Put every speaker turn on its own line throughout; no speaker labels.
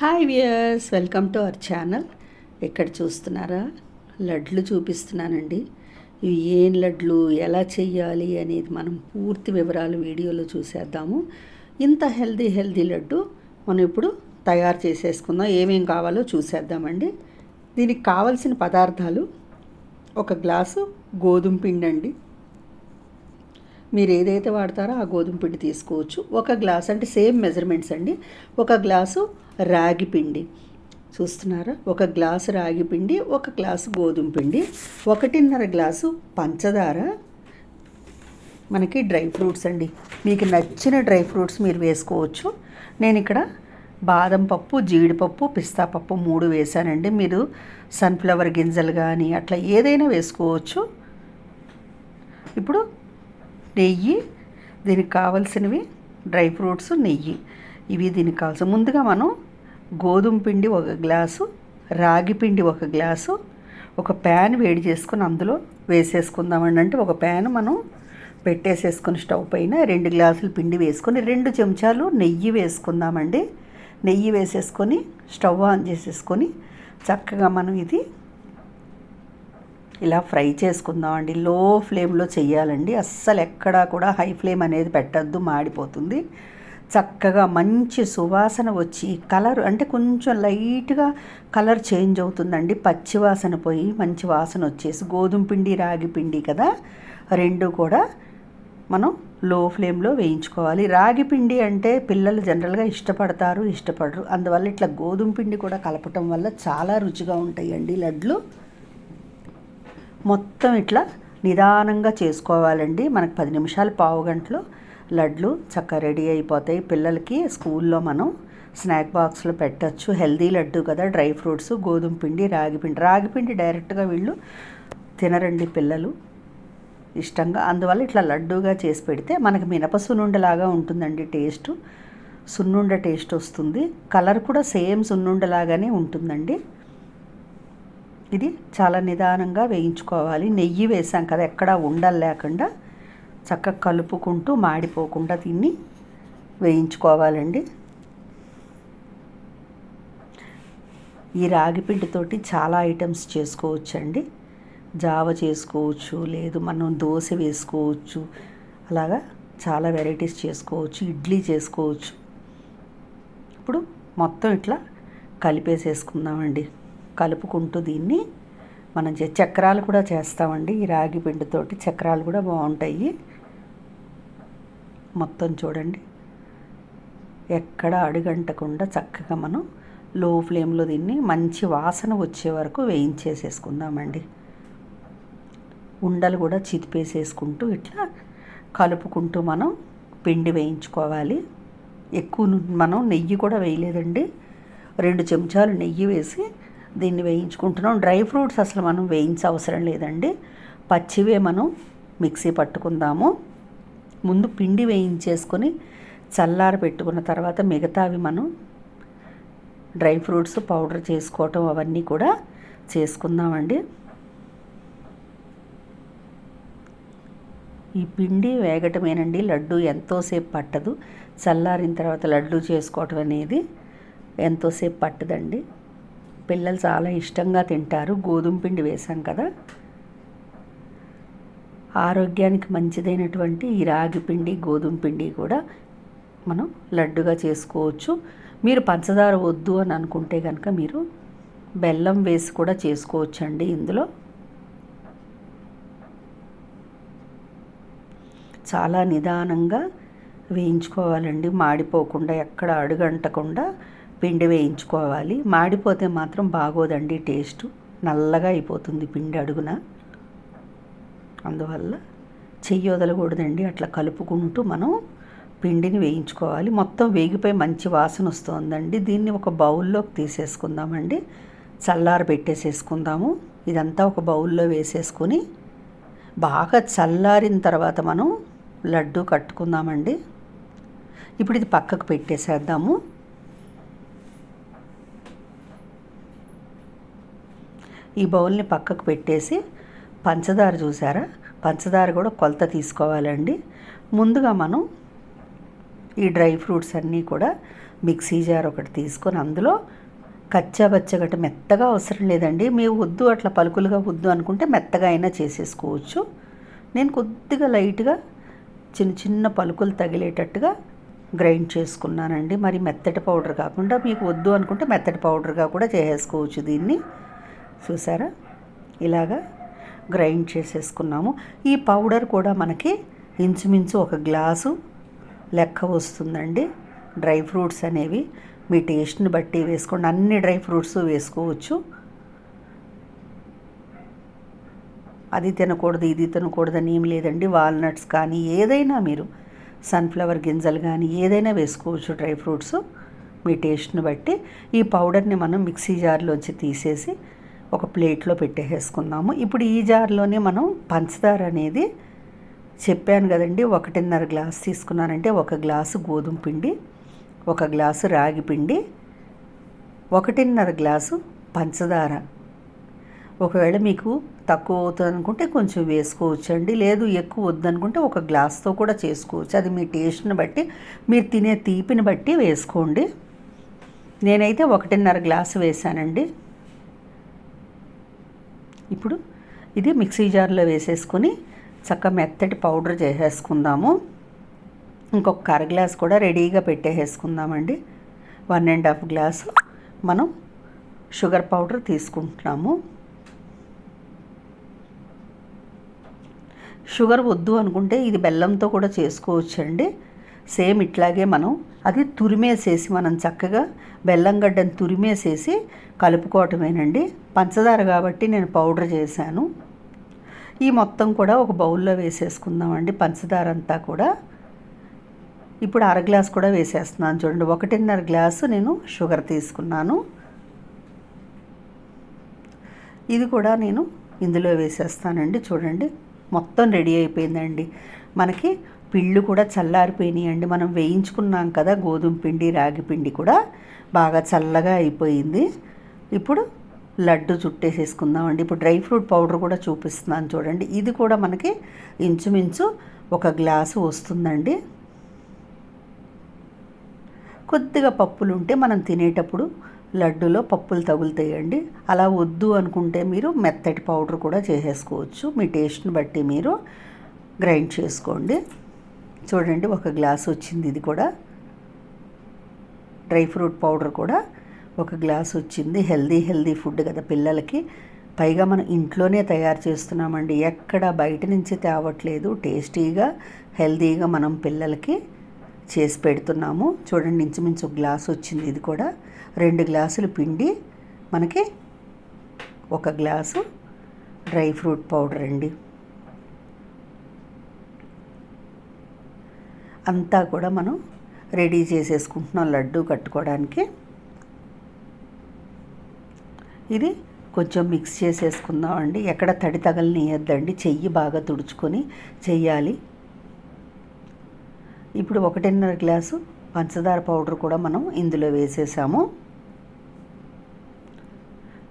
Hi viewers welcome to our channel ఎక్కడ చూస్తున్నారా? లడ్లు చూపిస్తున్నానండి. ఇవి ఏం లడ్లు ఎలా చేయాలి అనేది మనం పూర్తి వివరాలు వీడియోలో చూసేద్దాము. ఇంత హెల్దీ హెల్దీ లడ్డు మనం ఇప్పుడు తయారు చేసేసుకుందాం. ఏమేం కావాలో చూసేద్దామండి. దీనికి కావలసిన పదార్థాలు ఒక గ్లాసు గోధుమ పిండి అండి మీరు ఏదైతే వాడతారో ఆ గోధుమ పిండి తీసుకోవచ్చు. ఒక గ్లాస్ అంటే సేమ్ మెజర్మెంట్స్ అండి. ఒక గ్లాసు రాగి పిండి. చూస్తున్నారా? ఒక గ్లాసు రాగి పిండి ఒక గ్లాసు గోధుమ పిండి ఒకటిన్నర గ్లాసు పంచదార. మనకి డ్రై ఫ్రూట్స్ అండి. మీకు నచ్చిన డ్రై ఫ్రూట్స్ మీరు వేసుకోవచ్చు. నేను ఇక్కడ బాదం పప్పు జీడిపప్పు పిస్తా పప్పు మూడు వేసానండి మీరు సన్ఫ్లవర్ గింజలు కానీ అట్లా ఏదైనా వేసుకోవచ్చు. ఇప్పుడు నెయ్యి దీనికి కావలసినవి డ్రై ఫ్రూట్స్ నెయ్యి. ఇవి దీనికి కావాల్సిన ముందుగా మనం గోధుమ పిండి ఒక గ్లాసు రాగి పిండి ఒక గ్లాసు ఒక ప్యాన్ వేడి చేసుకుని అందులో వేసేసుకుందామండి. అంటే ఒక ప్యాన్ మనం పెట్టేసేసుకుని స్టవ్ పైన రెండు గ్లాసులు పిండి వేసుకొని రెండు చెంచాలు నెయ్యి వేసుకుందామండి. నెయ్యి వేసేసుకొని స్టవ్ ఆన్ చేసేసుకొని చక్కగా మనం ఇది ఇలా ఫ్రై చేసుకుందామండి. లో ఫ్లేమ్లో చేయాలండి అస్సలు ఎక్కడా కూడా హై ఫ్లేమ్ అనేది పెట్టద్దు మాడిపోతుంది. చక్కగా మంచి సువాసన వచ్చి కలర్ అంటే కొంచెం లైట్గా కలర్ చేంజ్ అవుతుందండి. పచ్చి వాసన పోయి మంచి వాసన వచ్చేసి గోధుమ పిండి రాగి పిండి కదా? రెండు కూడా మనం లో ఫ్లేమ్లో వేయించుకోవాలి. రాగి పిండి అంటే పిల్లలు జనరల్గా ఇష్టపడతారు ఇష్టపడరు. అందువల్ల ఇట్లా గోధుమ పిండి కూడా కలపటం వల్ల చాలా రుచిగా ఉంటాయండి లడ్లు. మొత్తం ఇట్లా నిదానంగా చేసుకోవాలండి. మనకు పది నిమిషాలు పావు గంటలో లడ్లు చక్కగా రెడీ అయిపోతాయి. పిల్లలకి స్కూల్లో మనం స్నాక్ బాక్స్లో పెట్టచ్చు. హెల్దీ లడ్డు కదా డ్రై ఫ్రూట్స్ గోధుమ పిండి రాగిపిండి రాగిపిండి రాగి పిండి డైరెక్ట్గా వీళ్ళు తినరండి పిల్లలు ఇష్టంగా. అందువల్ల ఇట్లా లడ్డూగా చేసి పెడితే మనకి మినప సున్నుండలాగా ఉంటుందండి టేస్ట్. సున్నుండ టేస్ట్ వస్తుంది. కలర్ కూడా సేమ్ సున్నుండలాగానే ఉంటుందండి. ఇది చాలా నిదానంగా వేయించుకోవాలి. నెయ్యి వేసాం కదా ఎక్కడా ఉండలు లేకుండా చక్కగా కలుపుకుంటూ మాడిపోకుండా దీన్ని వేయించుకోవాలండి. ఈ రాగి పిండితోటి చాలా ఐటమ్స్ చేసుకోవచ్చండి. జావ చేసుకోవచ్చు లేదు మనం దోశ వేసుకోవచ్చు అలాగా చాలా వెరైటీస్ చేసుకోవచ్చు ఇడ్లీ చేసుకోవచ్చు. ఇప్పుడు మొత్తం ఇట్లా కలిపేసేసుకుందామండి. కలుపుకుంటూ దీన్ని మనం చక్రాలు కూడా చేస్తామండి. ఈ రాగి పిండితోటి చక్రాలు కూడా బాగుంటాయి. మొత్తం చూడండి. ఎక్కడ అడుగంటకుండా చక్కగా మనం లో ఫ్లేమ్లో దీన్ని మంచి వాసన వచ్చే వరకు వేయించేసేసుకుందామండి. ఉండలు కూడా చితిపేసేసుకుంటూ ఇట్లా కలుపుకుంటూ మనం పిండి వేయించుకోవాలి. ఎక్కువ మనం నెయ్యి కూడా వేయలేదండి. రెండు చెంచాలు నెయ్యి వేసి దీన్ని వేయించుకుంటున్నాం. డ్రై ఫ్రూట్స్ అసలు మనం వేయించ అవసరం లేదండి. పచ్చివే మనం మిక్సీ పట్టుకుందాము. ముందు పిండి వేయించేసుకొని చల్లారి పెట్టుకున్న తర్వాత మిగతావి మనం డ్రై ఫ్రూట్స్ పౌడర్ చేసుకోవటం అవన్నీ కూడా చేసుకుందామండి. ఈ పిండి వేగటమేనండి. లడ్డు ఎంతోసేపు పట్టదు. చల్లారిన తర్వాత లడ్డు చేసుకోవటం అనేది ఎంతోసేపు పట్టదండి. పిల్లలు చాలా ఇష్టంగా తింటారు. గోధుమ పిండి వేసాం కదా. ఆరోగ్యానికి మంచిదైనటువంటి ఈ రాగి పిండి గోధుమ పిండి కూడా మనం లడ్డుగా చేసుకోవచ్చు. మీరు పంచదార వద్దు అని అనుకుంటే కనుక మీరు బెల్లం వేసి కూడా చేసుకోవచ్చండి ఇందులో. చాలా నిదానంగా వేయించుకోవాలండి. మాడిపోకుండా ఎక్కడ అడుగంటకుండా పిండి వేయించుకోవాలి. మాడిపోతే మాత్రం బాగోదండి టేస్ట్. నల్లగా అయిపోతుంది పిండి అడుగున. అందువల్ల చెయ్యి వదలకూడదండి. అట్లా కలుపుకుంటూ మనం పిండిని వేయించుకోవాలి. మొత్తం వేగిపోయి మంచి వాసన వస్తుందండి. దీన్ని ఒక బౌల్లోకి తీసేసుకుందామండి. చల్లార పెట్టేసేసుకుందాము. ఇదంతా ఒక బౌల్లో వేసేసుకొని బాగా చల్లారిన తర్వాత మనం లడ్డు కట్టుకుందామండి. ఇప్పుడు ఇది పక్కకు పెట్టేసేద్దాము. ఈ బౌల్ని పక్కకు పెట్టేసి పంచదార చూసారా? పంచదార కూడా కొలత తీసుకోవాలండి. ముందుగా మనం ఈ డ్రై ఫ్రూట్స్ అన్నీ కూడా మిక్సీ జార్ ఒకటి తీసుకొని అందులో కచ్చాబచ్చగట్టు మెత్తగా అవసరం లేదండి. మీరు వద్దు అట్లా పలుకులుగా వద్దు అనుకుంటే మెత్తగా అయినా చేసేసుకోవచ్చు. నేను కొద్దిగా లైట్గా చిన్న చిన్న పలుకులు తగిలేటట్టుగా గ్రైండ్ చేసుకున్నానండి. మరి మెత్తటి పౌడర్ కాకుండా మీకు వద్దు అనుకుంటే మెత్తటి పౌడర్గా కూడా చేసేసుకోవచ్చు దీన్ని. చూసారా? ఇలాగా గ్రైండ్ చేసేసుకున్నాము. ఈ పౌడర్ కూడా మనకి ఇంచుమించు ఒక గ్లాసు లెక్క వస్తుందండి. డ్రై ఫ్రూట్స్ అనేవి మీ టేస్ట్ని బట్టి వేసుకోండి. అన్ని డ్రై ఫ్రూట్స్ వేసుకోవచ్చు. అది తినకూడదు ఇది తినకూడదు అని ఏం లేదండి. వాల్నట్స్ కానీ ఏదైనా మీరు సన్ఫ్లవర్ గింజలు కానీ ఏదైనా వేసుకోవచ్చు డ్రై ఫ్రూట్స్. మీ టేస్ట్ని బట్టి ఈ పౌడర్ని మనం మిక్సీ జార్లోంచి తీసేసి ఒక ప్లేట్లో పెట్టేసుకుందాము ఇప్పుడు ఈ జార్లోనే మనం పంచదార అనేది చెప్పాను కదండి ఒకటిన్నర గ్లాస్ తీసుకున్నానంటే ఒక గ్లాసు గోధుమ పిండి ఒక గ్లాసు రాగి పిండి ఒకటిన్నర గ్లాసు పంచదార. ఒకవేళ మీకు తక్కువ అవుతుంది అనుకుంటే కొంచెం వేసుకోవచ్చు అండి లేదు ఎక్కువ వద్దనుకుంటే ఒక గ్లాస్తో కూడా చేసుకోవచ్చు. అది మీ టేస్ట్ని బట్టి మీరు తినే తీపిని బట్టి వేసుకోండి. నేనైతే ఒకటిన్నర గ్లాసు వేసానండి ఇప్పుడు ఇది మిక్సీ జార్లో వేసేసుకొని చక్క మెత్తటి పౌడర్ చేసేసుకుందాము. ఇంకొక అర గ్లాస్ కూడా రెడీగా పెట్టేసుకుందామండి వన్ అండ్ హాఫ్ గ్లాసు మనం షుగర్ పౌడర్ తీసుకుంటున్నాము. షుగర్ వద్దు అనుకుంటే ఇది బెల్లంతో కూడా చేసుకోవచ్చండి. సేమ్ ఇట్లాగే మనం అది తురిమేసేసి మనం చక్కగా బెల్లం గడ్డని తురిమేసేసి కలుపుకోవటమేనండి. పంచదార కాబట్టి నేను పౌడర్ చేశాను. ఈ మొత్తం కూడా ఒక బౌల్లో వేసేసుకుందామండి పంచదార అంతా కూడా. ఇప్పుడు అర గ్లాస్ కూడా వేసేస్తున్నాను చూడండి. ఒకటిన్నర గ్లాసు నేను షుగర్ తీసుకున్నాను. ఇది కూడా నేను ఇందులో వేసేస్తానండి చూడండి. మొత్తం రెడీ అయిపోయిందండి. మనకి పిళ్ళు కూడా చల్లారిపోయినాయండి. మనం వేయించుకున్నాం కదా గోధుమ పిండి రాగి పిండి కూడా బాగా చల్లగా అయిపోయింది. ఇప్పుడు లడ్డు చుట్టేసేసుకుందామండి. ఇప్పుడు డ్రై ఫ్రూట్ పౌడర్ కూడా చూపిస్తున్నాను చూడండి. ఇది కూడా మనకి ఇంచుమించు ఒక గ్లాసు వస్తుందండి. కొద్దిగా పప్పులు ఉంటే మనం తినేటప్పుడు లడ్డులో పప్పులు తగులుతాయండి. అలా వద్దు అనుకుంటే మీరు మెత్తటి పౌడర్ కూడా చేసేసుకోవచ్చు. మీ టేస్ట్ని బట్టి మీరు గ్రైండ్ చేసుకోండి. చూడండి ఒక గ్లాస్ వచ్చింది ఇది కూడా. డ్రై ఫ్రూట్ పౌడర్ కూడా ఒక గ్లాస్ వచ్చింది. హెల్దీ హెల్దీ ఫుడ్ కదా పిల్లలకి. పైగా మనం ఇంట్లోనే తయారు చేస్తున్నామండి. ఎక్కడ బయట నుంచి తేవట్లేదు. టేస్టీగా హెల్దీగా మనం పిల్లలకి చేసి పెడుతున్నాము. చూడండి ఇంచుమించు గ్లాస్ వచ్చింది ఇది కూడా. రెండు గ్లాసులు పిండి మనకి ఒక గ్లాసు డ్రై ఫ్రూట్ పౌడర్ అండి. అంతా కూడా మనం రెడీ చేసేసుకుంటున్నాం లడ్డు కట్టుకోవడానికి. ఇది కొంచెం మిక్స్ చేసేసుకుందాం అండి ఎక్కడ తడి తగలనియద్దండి. చెయ్యి బాగా తుడుచుకొని చెయ్యాలి. ఇప్పుడు ఒకటిన్నర గ్లాసు పంచదార పౌడర్ కూడా మనం ఇందులో వేసేసాము.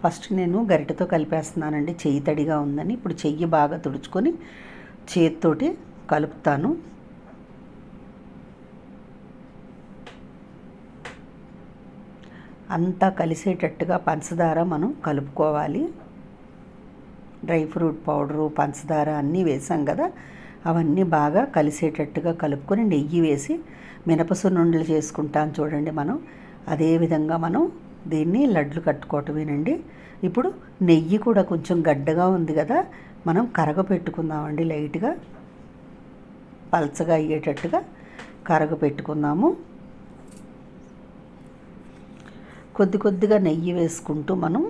ఫస్ట్ నేను గరిటతో కలిపేస్తున్నానండి. చెయ్యి తడిగా ఉందని. ఇప్పుడు చెయ్యి బాగా తుడుచుకొని చేతితోటి కలుపుతాను. అంతా కలిసేటట్టుగా పంచదార మనం కలుపుకోవాలి. డ్రై ఫ్రూట్ పౌడరు పంచదార అన్నీ వేసాం కదా అవన్నీ బాగా కలిసేటట్టుగా కలుపుకొని నెయ్యి వేసి మినపసున్నుండలు చేసుకుంటాం చూడండి మనం. అదే విధంగా మనం దీన్ని లడ్లు కట్టుకోవటమేనండి. ఇప్పుడు నెయ్యి కూడా కొంచెం గడ్డగా ఉంది కదా మనం కరగ పెట్టుకుందామండి లైట్గా. పలచగా అయ్యేటట్టుగా కరగ పెట్టుకుందాము కొద్ది కొద్దిగా నెయ్యి వేసుకుంటూ మనం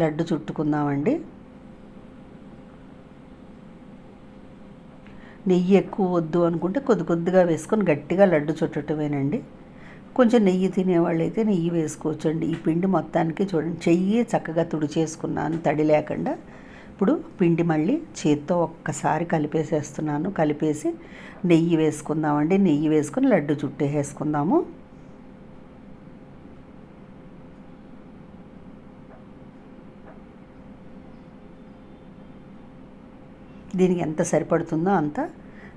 లడ్డు చుట్టుకుందామండి. నెయ్యి ఎక్కువ వద్దు అనుకుంటే కొద్ది కొద్దిగా వేసుకొని గట్టిగా లడ్డు చుట్టటమేనండి. కొంచెం నెయ్యి తినేవాళ్ళు అయితే నెయ్యి వేసుకోవచ్చండి. ఈ పిండి మొత్తానికి చూడండి చెయ్యి చక్కగా తుడిచేసుకున్నాను తడి లేకుండా. ఇప్పుడు పిండి మళ్ళీ చేత్తో ఒక్కసారి కలిపేసేస్తున్నాను. కలిపేసి నెయ్యి వేసుకుందామండి. నెయ్యి వేసుకొని లడ్డు చుట్టేసేసుకుందాము. దీనికి ఎంత సరిపడుతుందో అంత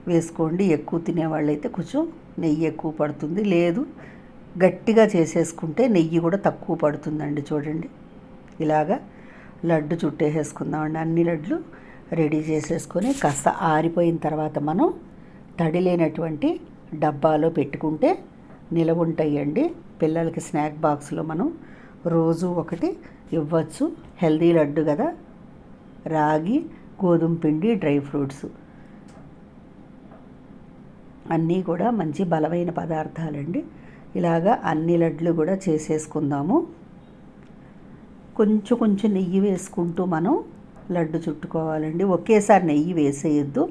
వేసుకోండి. ఎక్కువ తినేవాళ్ళైతే కొంచెం నెయ్యి ఎక్కువ పడుతుంది. లేదు గట్టిగా చేసేసుకుంటే నెయ్యి కూడా తక్కువ పడుతుందండి చూడండి. ఇలాగా లడ్డు చుట్టేసేసుకుందామండి. అన్ని లడ్లు రెడీ చేసేసుకొని కాస్త ఆరిపోయిన తర్వాత మనం తడి లేనటువంటి డబ్బాలో పెట్టుకుంటే నిలవ ఉంటాయండి. పిల్లలకి స్నాక్ బాక్స్లో మనం రోజు ఒకటి ఇవ్వచ్చు. హెల్దీ లడ్డు కదా. రాగి గోధుమ పిండి డ్రై ఫ్రూట్స్. అన్నీ కూడా మంచి బలమైన పదార్థాలండి. ఇలాగా అన్ని లడ్లు కూడా చేసేసుకుందాము. కొంచెం కొంచెం నెయ్యి వేసుకుంటూ మనం లడ్డు చుట్టుకోవాలండి. ఒకేసారి నెయ్యి వేసేయద్దు.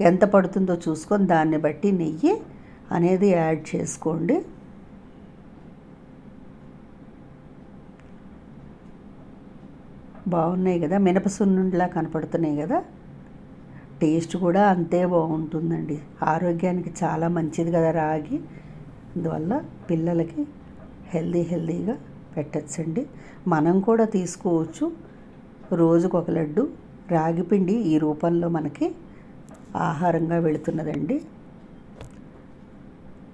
ఎంత పడుతుందో చూసుకొని దాన్ని బట్టి నెయ్యి అనేది యాడ్ చేసుకోండి. బాగున్నాయి కదా మినపసున్నుండిలా కనపడుతున్నాయి కదా. టేస్ట్ కూడా అంతే బాగుంటుందండి. ఆరోగ్యానికి చాలా మంచిది కదా రాగి. అందువల్ల పిల్లలకి హెల్దీ హెల్దీగా పెట్టచ్చండి. మనం కూడా తీసుకోవచ్చు. రోజుకు ఒక లడ్డు రాగిపిండి ఈ రూపంలో మనకి ఆహారంగా వెళుతున్నదండి.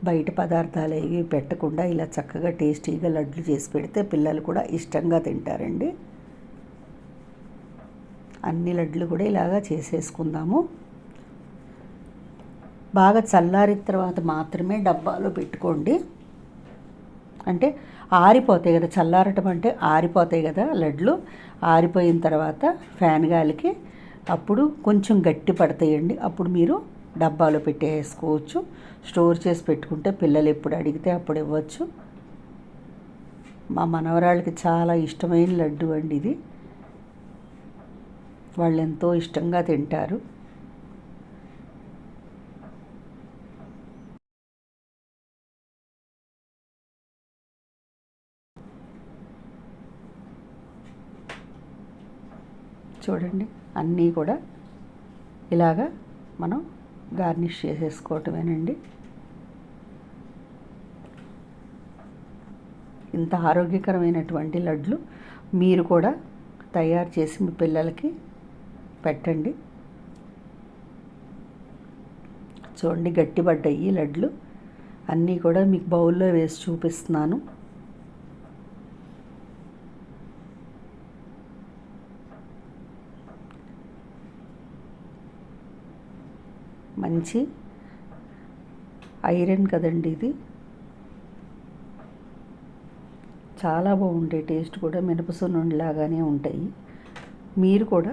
బయట పదార్థాలు ఏవి పెట్టకుండా ఇలా చక్కగా టేస్టీగా లడ్లు చేసి పెడితే పిల్లలు కూడా ఇష్టంగా తింటారండి. అన్ని లడ్లు కూడా ఇలాగా చేసేసుకుందాము. బాగా చల్లారిన తర్వాత మాత్రమే డబ్బాలో పెట్టుకోండి. అంటే ఆరిపోతాయి కదా చల్లారటం అంటే ఆరిపోతాయి కదా లడ్లు. ఆరిపోయిన తర్వాత ఫ్యాన్ గాలికి అప్పుడు కొంచెం గట్టి పడతాయండి. అప్పుడు మీరు డబ్బాలో పెట్టేసుకోవచ్చు. స్టోర్ చేసి పెట్టుకుంటే పిల్లలు ఎప్పుడు అడిగితే అప్పుడు ఇవ్వచ్చు. మా మనవరాళ్ళకి చాలా ఇష్టమైన లడ్డు అండి ఇది. వాళ్ళు ఎంతో ఇష్టంగా తింటారు. చూడండి అన్నీ కూడా ఇలాగా మనం గార్నిష్ చేసేసుకోవటమేనండి. ఇంత ఆరోగ్యకరమైనటువంటి లడ్లు మీరు కూడా తయారు చేసి మీ పిల్లలకి పెట్టండి. చూడండి గట్టిపడ్డాయి లడ్లు. అన్నీ కూడా మీకు బౌల్లో వేసి చూపిస్తున్నాను. మంచి ఐరన్ కదండి ఇది. చాలా బాగుంటాయి టేస్ట్ కూడా మినపసున్నుండిలాగానే ఉంటాయి. మీరు కూడా